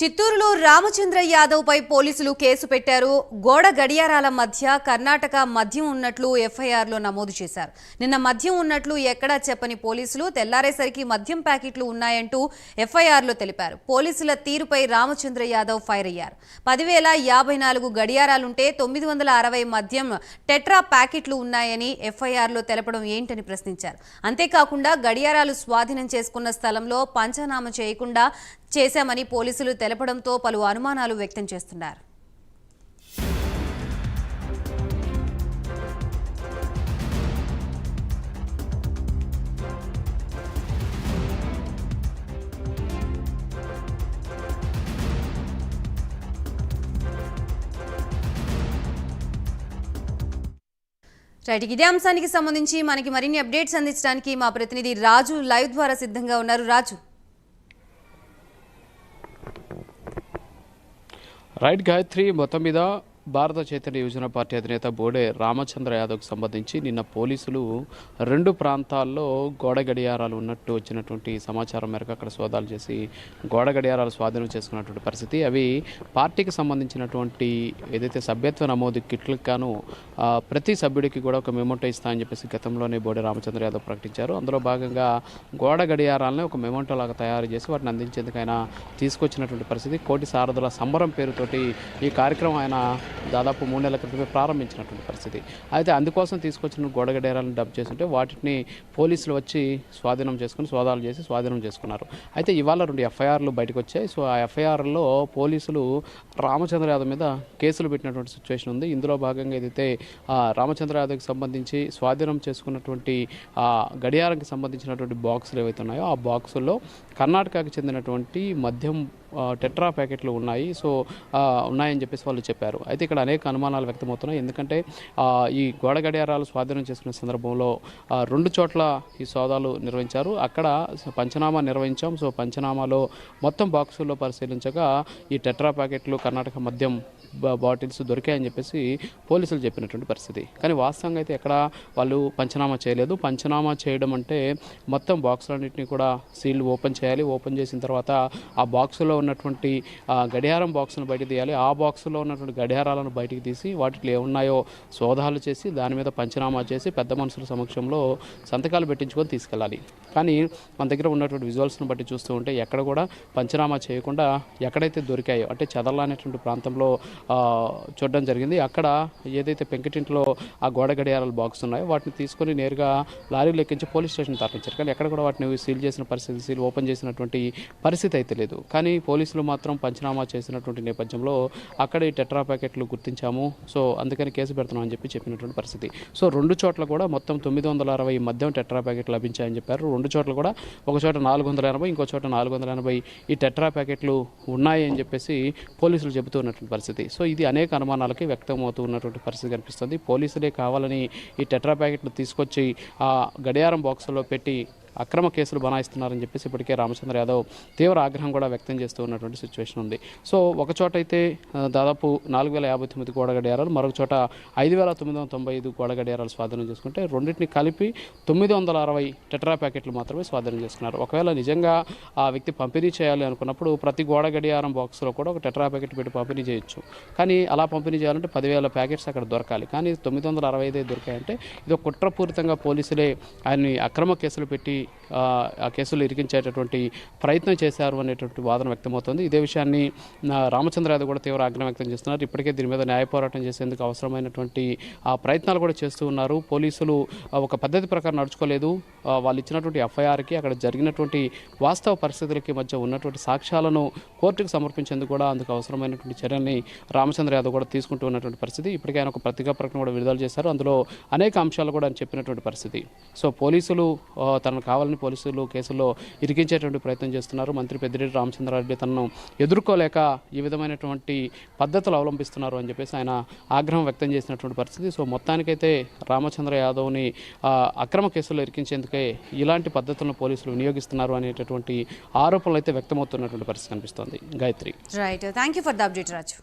చిత్తూరులో రామచంద్ర యాదవ్ పై పోలీసులు కేసు పెట్టారు. గోడ గడియారాల మధ్య కర్ణాటక మద్యం ఉన్నట్లు ఎఫ్ఐఆర్లో నమోదు చేశారు. నిన్న మద్యం ఉన్నట్లు ఎక్కడా చెప్పని పోలీసులు తెల్లారేసరికి మద్యం ప్యాకెట్లు ఉన్నాయంటూ ఎఫ్ఐఆర్లో తెలిపారు. పోలీసుల తీరుపై రామచంద్ర యాదవ్ ఫైర్ అయ్యారు. పదివేల యాభై నాలుగు గడియారాలుంటే తొమ్మిది వందల అరవై మద్యం టెట్రా ప్యాకెట్లు ఉన్నాయని ఎఫ్ఐఆర్లో తెలపడం ఏంటని ప్రశ్నించారు. అంతేకాకుండా గడియారాలు స్వాధీనం చేసుకున్న స్థలంలో పంచనామా చేయకుండా చేశామని పోలీసులు తెలపడంతో పలు అనుమానాలు వ్యక్తం చేస్తున్నారు. రైట్ ఇదే అంశానికి సంబంధించి మనకి మరిన్ని అప్డేట్స్ అందించడానికి మా ప్రతినిధి రాజు లైవ్ ద్వారా సిద్ధంగా ఉన్నారు. రాజు. రైట్ గాయత్రి మొత్తం మీద భారత చైతన్య యువజన పార్టీ అధినేత బోడే రామచంద్ర యాదవ్కి సంబంధించి నిన్న పోలీసులు రెండు ప్రాంతాల్లో గోడ గడియారాలు ఉన్నట్టు వచ్చినటువంటి సమాచారం మేరకు అక్కడ సోదాలు చేసి గోడ గడియారాలు స్వాధీనం చేసుకున్నటువంటి పరిస్థితి. అవి పార్టీకి సంబంధించినటువంటి ఏదైతే సభ్యత్వ నమోదు కిట్లకు గాను ప్రతి సభ్యుడికి కూడా ఒక మెమోటో ఇస్తా అని చెప్పేసి గతంలోనే బోడే రామచంద్ర యాదవ్ ప్రకటించారు. అందులో భాగంగా గోడ గడియారాలని ఒక మెమోటో లాగా తయారు చేసి వాటిని అందించేందుకు ఆయన తీసుకొచ్చినటువంటి పరిస్థితి. కోటి సారథుల సంబరం పేరుతోటి ఈ కార్యక్రమం ఆయన దాదాపు మూడు నెలల క్రితమే ప్రారంభించినటువంటి పరిస్థితి. అయితే అందుకోసం తీసుకొచ్చిన గోడ డబ్ చేస్తుంటే వాటిని పోలీసులు వచ్చి స్వాధీనం చేసుకుని సోదాలు చేసి స్వాధీనం చేసుకున్నారు. అయితే ఇవాళ రెండు ఎఫ్ఐఆర్లు బయటకు వచ్చాయి సో ఆ ఎఫ్ఐఆర్లో పోలీసులు రామచంద్ర యాదవ్ మీద కేసులు పెట్టినటువంటి సిచ్యువేషన్ ఉంది. ఇందులో భాగంగా ఏదైతే రామచంద్ర యాదవ్కి సంబంధించి స్వాధీనం చేసుకున్నటువంటి ఆ గడియారంకి సంబంధించినటువంటి బాక్సులు ఏవైతే ఉన్నాయో ఆ బాక్సుల్లో కర్ణాటకకు చెందినటువంటి మద్యం టెట్రా ప్యాకెట్లు ఉన్నాయి. సో ఉన్నాయని చెప్పేసి వాళ్ళు చెప్పారు. అయితే ఇక్కడ అనేక అనుమానాలు వ్యక్తమవుతున్నాయి. ఎందుకంటే ఈ గోడ గడియారాలు స్వాధీనం చేసుకునే సందర్భంలో రెండు చోట్ల ఈ సోదాలు నిర్వహించారు. అక్కడ పంచనామా నిర్వహించాం. సో పంచనామాలో మొత్తం బాక్సుల్లో పరిశీలించగా ఈ టెట్రా ప్యాకెట్లు కర్ణాటక మద్యం బాటిల్స్ దొరికాయని చెప్పేసి పోలీసులు చెప్పినటువంటి పరిస్థితి. కానీ వాస్తవంగా అయితే ఎక్కడ వాళ్ళు పంచనామా చేయలేదు. పంచనామా చేయడం అంటే మొత్తం బాక్సులన్నింటినీ కూడా సీల్ ఓపెన్ చేయాలి. ఓపెన్ చేసిన తర్వాత ఆ బాక్సులో ఉన్నటువంటి గడియారం బాక్స్ను బయట తీయాలి. ఆ బాక్సులో ఉన్నటువంటి గడియారాలను బయటికి తీసి వాటిలో ఏమున్నాయో సోదాలు చేసి దాని మీద పంచనామా చేసి పెద్ద మనుషుల సమక్షంలో సంతకాలు పెట్టించుకొని తీసుకెళ్ళాలి. కానీ మన దగ్గర ఉన్నటువంటి విజువల్స్ను బట్టి చూస్తూ ఉంటే ఎక్కడ కూడా పంచనామా చేయకుండా ఎక్కడైతే దొరికాయో అంటే చదల అనేటువంటి ప్రాంతంలో చూడడం జరిగింది. అక్కడ ఏదైతే పెంకటింట్లో ఆ గోడ గడియారాల బాక్స్ ఉన్నాయో వాటిని తీసుకొని నేరుగా లారీలు ఎక్కించి పోలీస్ స్టేషన్ తరలించారు కానీ ఎక్కడ కూడా వాటిని సీల్ చేసిన పరిస్థితి సీల్ ఓపెన్ చేసినటువంటి పరిస్థితి అయితే లేదు. కానీ పోలీసులు మాత్రం పంచనామా చేసినటువంటి నేపథ్యంలో అక్కడ ఈ టెట్రా ప్యాకెట్లు గుర్తించాము. సో అందుకని కేసు పెడుతున్నాం అని చెప్పి చెప్పినటువంటి పరిస్థితి. సో రెండు చోట్ల కూడా మొత్తం తొమ్మిది వందల అరవై మద్యం టెట్రా ప్యాకెట్లు లభించాయని చెప్పారు. రెండు చోట్ల కూడా ఒక చోట నాలుగు వందల ఎనభై ఇంకో చోట నాలుగు వందల ఎనభై ఈ టెట్రా ప్యాకెట్లు ఉన్నాయి అని చెప్పేసి పోలీసులు చెబుతూ ఉన్నటువంటి పరిస్థితి. సో ఇది అనేక అనుమానాలకి వ్యక్తమవుతూ ఉన్నటువంటి పరిస్థితి కనిపిస్తుంది. పోలీసులే కావాలని ఈ టెట్రా ప్యాకెట్లు తీసుకొచ్చి ఆ గడియారం బాక్సులో పెట్టి అక్రమ కేసులు బనాయిస్తున్నారని చెప్పేసి ఇప్పటికే రామచంద్ర యాదవ్ తీవ్ర ఆగ్రహం కూడా వ్యక్తం చేస్తూ ఉన్నటువంటి సిచ్యువేషన్ ఉంది. సో ఒక చోట అయితే దాదాపు నాలుగు వేల యాభై తొమ్మిది గోడ గడియారాలు మరొక చోట ఐదు వేల తొమ్మిది వందల తొంభై ఐదు గోడ గడియారాలు స్వాధీనం చేసుకుంటే రెండింటిని కలిపి తొమ్మిది వందల అరవై టెట్రా ప్యాకెట్లు మాత్రమే స్వాధీనం చేసుకున్నారు. ఒకవేళ నిజంగా ఆ వ్యక్తి పంపిణీ చేయాలి అనుకున్నప్పుడు ప్రతి గోడ గడియారం బాక్స్లో కూడా ఒక టెట్రా ప్యాకెట్ పెట్టి పంపిణీ చేయొచ్చు. కానీ అలా పంపిణీ చేయాలంటే పదివేల ప్యాకెట్స్ అక్కడ దొరకాలి. కానీ తొమ్మిది వందల అరవై ఐదే దొరికాయంటే ఇది ఒక కుట్రపూరితంగా పోలీసులే ఆయన్ని అక్రమ కేసులు పెట్టి ఆ, ఆ కేసులు ఇరికించేటటువంటి ప్రయత్నం చేశారు అనేటువంటి వాదన వ్యక్తమవుతుంది. ఇదే విషయాన్ని రామచంద్ర యాదవ్ కూడా తీవ్ర ఆగ్రహం వ్యక్తం చేస్తున్నారు. ఇప్పటికే దీని మీద న్యాయ పోరాటం చేసేందుకు అవసరమైనటువంటి ఆ ప్రయత్నాలు కూడా చేస్తూ ఉన్నారు. పోలీసులు ఒక పద్ధతి ప్రకారం నడుచుకోలేదు. వాళ్ళు ఇచ్చినటువంటి ఎఫ్ఐఆర్కి అక్కడ జరిగినటువంటి వాస్తవ పరిస్థితులకి మధ్య ఉన్నటువంటి సాక్ష్యాలను కోర్టుకు సమర్పించేందుకు కూడా అందుకు అవసరమైనటువంటి చర్యల్ని రామచంద్ర యాదవ్ కూడా తీసుకుంటూ ఉన్నటువంటి పరిస్థితి. ఇప్పటికే ఆయన ఒక ప్రతిగా ప్రకటన కూడా విడుదల చేశారు. అందులో అనేక అంశాలు కూడా ఆయన చెప్పినటువంటి పరిస్థితి. సో పోలీసులు తనకు కావాలని పోలీసులు కేసులో ఇరికించేటువంటి ప్రయత్నం చేస్తున్నారు. మంత్రి పెద్దిరెడ్డి రామచంద్రారెడ్డి తనను ఎదుర్కోలేక ఈ విధమైనటువంటి పద్ధతులు అవలంబిస్తున్నారు అని చెప్పేసి ఆయన ఆగ్రహం వ్యక్తం చేసినటువంటి పరిస్థితి. సో మొత్తానికైతే రామచంద్ర యాదవ్ని అక్రమ కేసుల్లో ఇరికించేందుకే ఇలాంటి పద్ధతులను పోలీసులు వినియోగిస్తున్నారు అనేటటువంటి ఆరోపణలు అయితే వ్యక్తమవుతున్నటువంటి పరిస్థితి కనిపిస్తోంది. Gayatri. Right thank you for the update Raju